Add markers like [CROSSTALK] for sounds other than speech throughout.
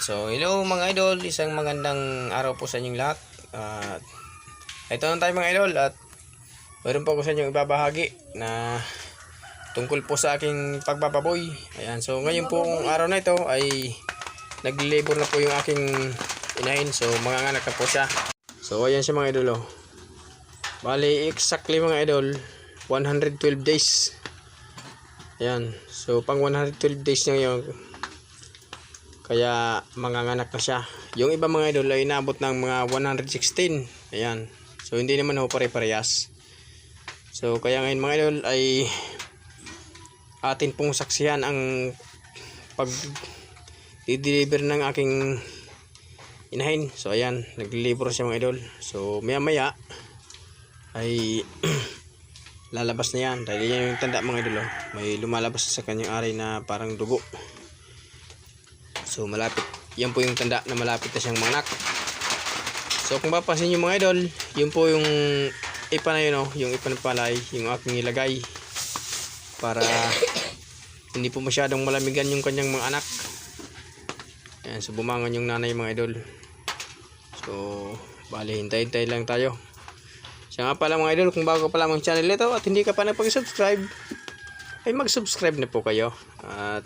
so hello mga idol, isang magandang araw po sa inyong lahat. At ito na tayo mga idol at meron po ako sa inyong ibabahagi na tungkol po sa aking pagpapaboy. Ayan, so ngayon po araw na ito ay nag-labor na po yung aking inahin. So mga anak na po siya. So ayan siya mga idol oh. Bali exactly mga idol 112 days. Ayan. So pang 112 days niya ngayon kaya manganganak na siya. Yung iba mga idol ay inabot ng mga 116. Ayan. So hindi naman ho pare-parehas. So kaya ngayon mga idol ay atin pong saksihan ang pag i-deliver ng aking inahin. So ayan, nag-deliver siya mga idol. So maya maya ay [CLEARS THROAT] lalabas na yan. Dahil yan yung tanda mga idol. Oh. May lumalabas sa kanyang ari na parang dugo. So malapit. Yan po yung tanda na malapit na siyang manak. So kung papansin nyo mga idol, yun po yung ipa na oh, yung ipa ng palay, yung aking ilagay para hindi po masyadong malamigan yung kanyang mga anak. Ayan, so bumangon yung nanay mga idol. So, bali, hintay-hintay lang tayo. Siya nga pala mga idol, kung bago pa lamang channel ito at hindi ka pa napag-subscribe, ay mag-subscribe na po kayo. At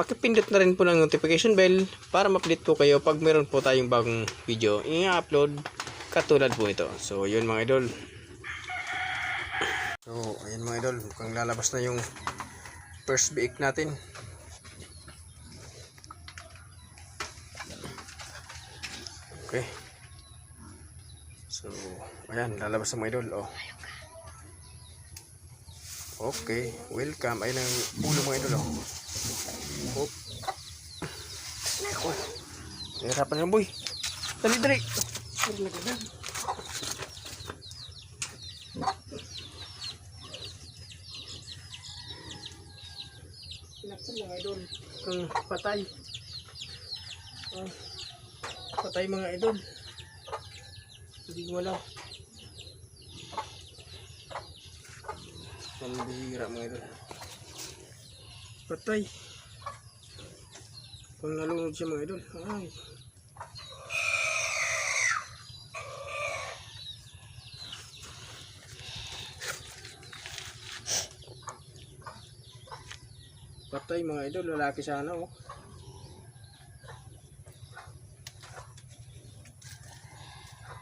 pakipindot na rin po ng notification bell para ma-update po kayo pag meron po tayong bagong video i-upload katulad po ito. So, yun mga idol. So, ayan mga idol, mukhang lalabas na yung first biik natin. Okay. So, ayan, lalabas na mga idol. Oh. Okay, welcome. Ayun ang ulo mga idol. Oh. Hop. Ako. Hirapan na boy. Dali, dali. Pinaksan mga idol. Ang patay. Ah, patay mga idol. Hindi ko alam. Ang bihira mga idol. Patay. Kung nalunod siya mga idol. Ay. Patay mga idol. Lalaki sana oh.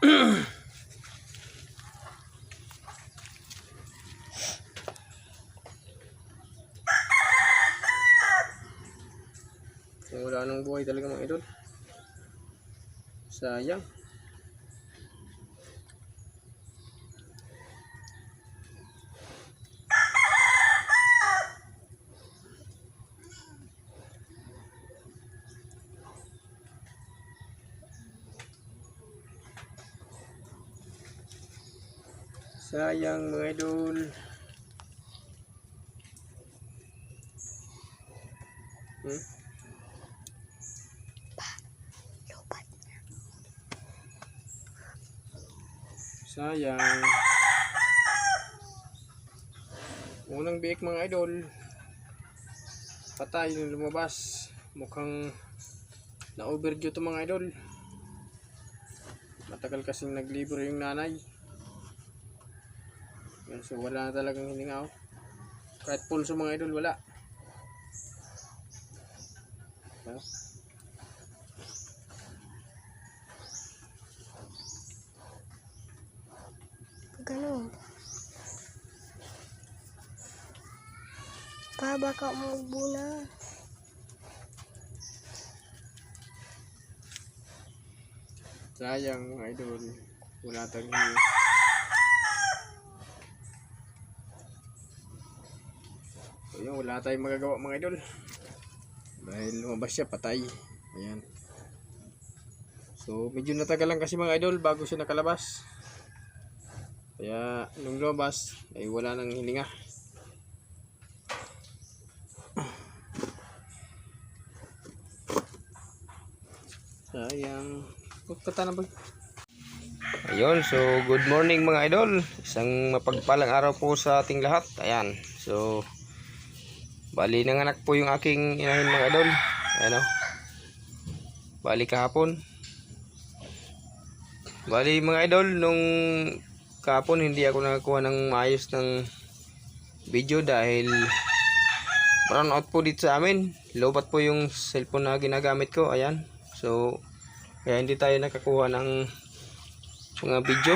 [CLEARS THROAT] Yung wala nang buhay talaga mga idol. Sayang. Sayang mga idol. Hmm? Sayang. Unang biik mga idol. Patay yung lumabas. Mukhang na-overdue to mga idol. Matagal kasing naglibro yung nanay. Yan, so wala na talagang hininga oh. Kahit pulso mga idol wala. Oh. Ganun. Pa, baka umubo na. Sayang mga idol. Wala tayong. So yun, wala tayong magagawa mga idol. Dahil lumabas siya, patay. Ayan. So, medyo natagal lang kasi mga idol bago siya nakalabas. Kaya, nung lumabas, ay wala nang hininga. Sayang. Pagkata na ba? Ayun, so good morning mga idol. Isang mapagpalang araw po sa ating lahat. Ayan. So bali nanganak po yung aking inahin mga idol. Ayan o. Bali kahapon. Bali mga idol, nung kahapon hindi ako nakakuha ng maayos ng video dahil brown out po dito sa amin. Lobat po yung cellphone na ginagamit ko. Ayan. So, kaya hindi tayo nakakuha ng mga video.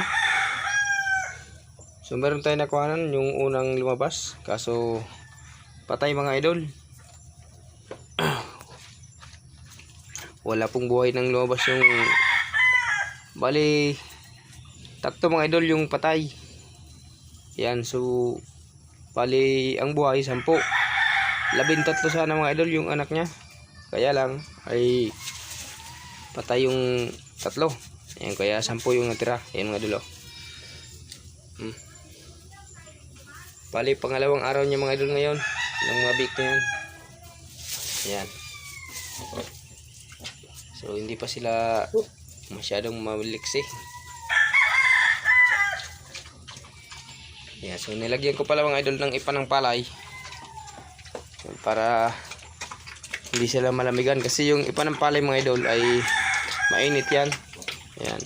So, meron tayo nakuha yung unang lumabas. Kaso, patay mga idol. [CLEARS THROAT] Wala pong buhay nang lumabas yung bali tatlo mga idol yung patay. Yan, so bali ang buhay sampu. Labintatlo sana mga idol yung anak niya. Kaya lang ay patay yung tatlo. Ayan, kaya sampu yung natira. Ayan mga idol. oh. Hmm. Bali, pangalawang araw niya mga idol ngayon. Ng mga na yan. Ayan. So, hindi pa sila masyadong mabiliksi. Ayan, so nilagyan ko pala mga idol ng ipa ng palay. Para hindi sila malamigan. Kasi yung ipa ng palay mga idol ay mainit yan. Ayan.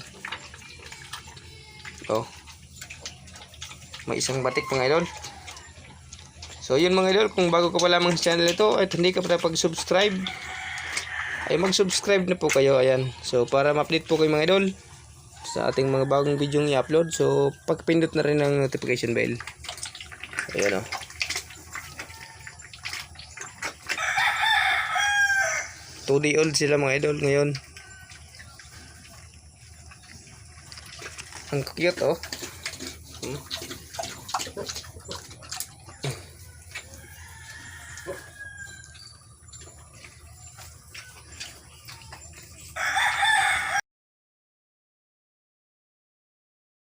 Oh. May isang batik mga idol. So yun mga idol, kung bago ka pa lamang sa channel ito at hindi ka pa pag-subscribe, ay mag-subscribe na po kayo. Ayan. So para ma-update po kayo mga idol sa ating mga bagong video i-upload. So pagpindot na rin ng notification bell. Ayan o. Two day old sila mga idol ngayon. Ang cute oh.